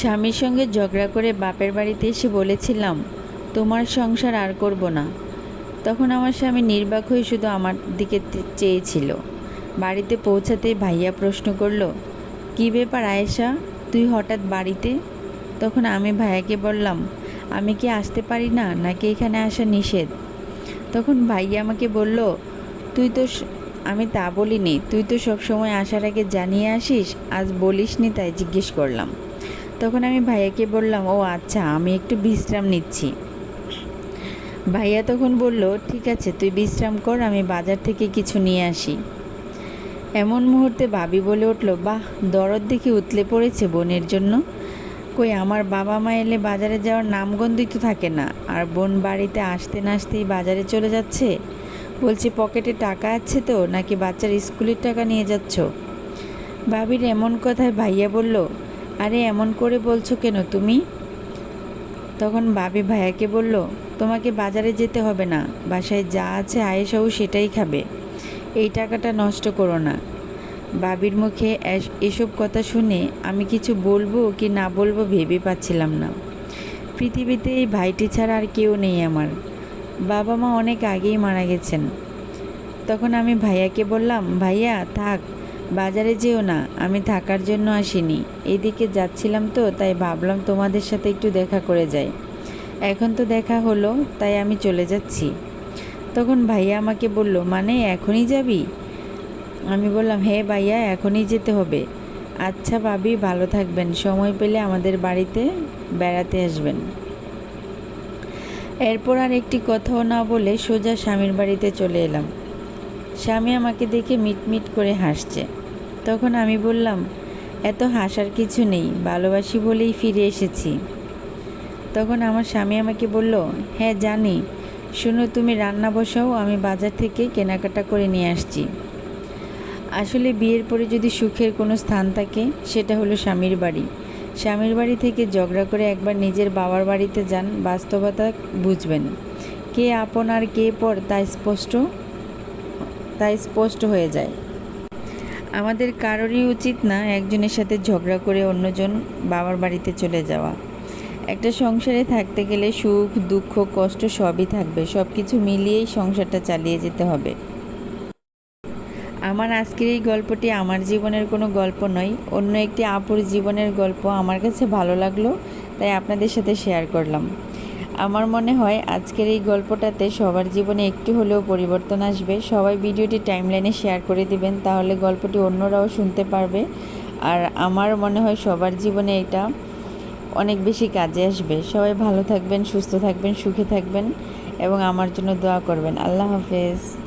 স্বামীর সঙ্গে ঝগড়া করে বাপের বাড়িতে এসে বলেছিলাম, তোমার সংসার আর করব না। তখন আমার স্বামী নির্বাক হয়ে শুধু আমার দিকে চেয়েছিল। বাড়িতে পৌঁছাতে ভাইয়া প্রশ্ন করল, কী ব্যাপার আয়েশা? তুই হঠাৎ বাড়িতে? তখন আমি ভাইয়াকে বললাম, আমি কি আসতে পারি না নাকি এখানে আসা নিষেধ? তখন ভাইয়া আমাকে বলল, তুই তো আমি তা বলিনি। তুই তো সব সময় আসার আগে জানিয়ে আসিস, আজ বলিসনি তাই জিজ্ঞেস করলাম। তখন আমি ভাইয়াকে বললাম, ও আচ্ছা আমি একটু বিশ্রাম নিচ্ছি। ভাইয়া তখন বলল, ঠিক আছে, তুই বিশ্রাম কর, আমি বাজার থেকে কিছু নিয়ে আসি। এমন মুহূর্তে ভাবি বলে উঠল, বাহ, দরদ দেখে উতলে পড়েছে বোনের জন্য। কই, আমার বাবা মা এলে বাজারে যাওয়ার নামগন্ধই তো থাকে না। আর বোন বাড়িতে আসতে না আসতেই বাজারে চলে যাচ্ছে? বলছি, পকেটে টাকা আছে তো, নাকি বাচ্চার স্কুলের টাকা নিয়ে যাচ্ছ? ভাবির এমন কথায় ভাইয়া বলল আরে এমন করে বলছো কেন তুমি? তখন বাবি ভাইয়াকে বলল, তোমাকে বাজারে যেতে হবে না, বাসায় যা আছে আয়েশাও সেটাই খাবে। এই টাকাটা নষ্ট করো না। বাবির মুখে এস- এসব কথা শুনে আমি কিছু বলব কি না বলব ভেবে পাচ্ছিলাম না। পৃথিবীতে এই ভাইটি ছাড়া আর কেউ নেই আমার। বাবা মা অনেক আগেই মারা গেছেন। তখন আমি ভাইয়াকে বললাম, ভাইয়া, থাক বাজারে যেও না, আমি থাকার জন্য আসিনি। এদিকে যাচ্ছিলাম তো, তাই ভাবলাম তোমাদের সাথে একটু দেখা করে যাই। এখন তো দেখা হলো, তাই আমি চলে যাচ্ছি। তখন ভাইয়া আমাকে বলল মানে এখনই যাবি? আমি বললাম হ্যাঁ ভাইয়া, এখনই যেতে হবে। আচ্ছা ভাবি, ভালো থাকবেন। সময় পেলে আমাদের বাড়িতে বেড়াতে আসবেন। এরপর আর একটি কথাও না বলে সোজা স্বামীর বাড়িতে চলে এলাম। স্বামী আমাকে দেখে মিটমিট করে হাসছে। তখন আমি বললাম, এত হাসার কিছু নেই, ভালোবাসি বলেই ফিরে এসেছি। তখন আমার স্বামী আমাকে বলল হ্যাঁ জানি। শোনো, তুমি রান্না বসাও, আমি বাজার থেকে কেনাকাটা করে নিয়ে আসছি। আসলে বিয়ের পরে যদি সুখের কোনো স্থান থাকে, সেটা হলো স্বামীর বাড়ি। স্বামীর বাড়ি থেকে ঝগড়া করে একবার নিজের বাবার বাড়িতে যান, বাস্তবতা বুঝবেন। কে আপন আর কে পর তা স্পষ্ট তা স্পষ্ট হয়ে যায়। আমাদের কারোরই উচিত না একজনের সাথে ঝগড়া করে অন্যজন বাবার বাড়িতে চলে যাওয়া। একটা সংসারে থাকতে গেলে সুখ, দুঃখ, কষ্ট সবই থাকবে। সব কিছু মিলিয়েই সংসারটা চালিয়ে যেতে হবে। আমার আজকের এই গল্পটি আমার জীবনের কোনো গল্প নয়, অন্য একটি আপুর জীবনের গল্প আমার কাছে ভালো লাগল, তাই আপনাদের সাথে শেয়ার করলাম। আমার মনে হয় আজকের এই গল্পটাতে সবার জীবনে একটু হলেও পরিবর্তন আসবে। সবাই ভিডিওটি টাইমলাইনে শেয়ার করে দিবেন, তাহলে গল্পটি অন্যরাও শুনতে পারবে। আর আমার মনে হয় সবার জীবনে এটা অনেক বেশি কাজে আসবে। সবাই ভালো থাকবেন, সুস্থ থাকবেন, সুখে থাকবেন এবং আমার জন্য দোয়া করবেন। আল্লাহ হাফেজ।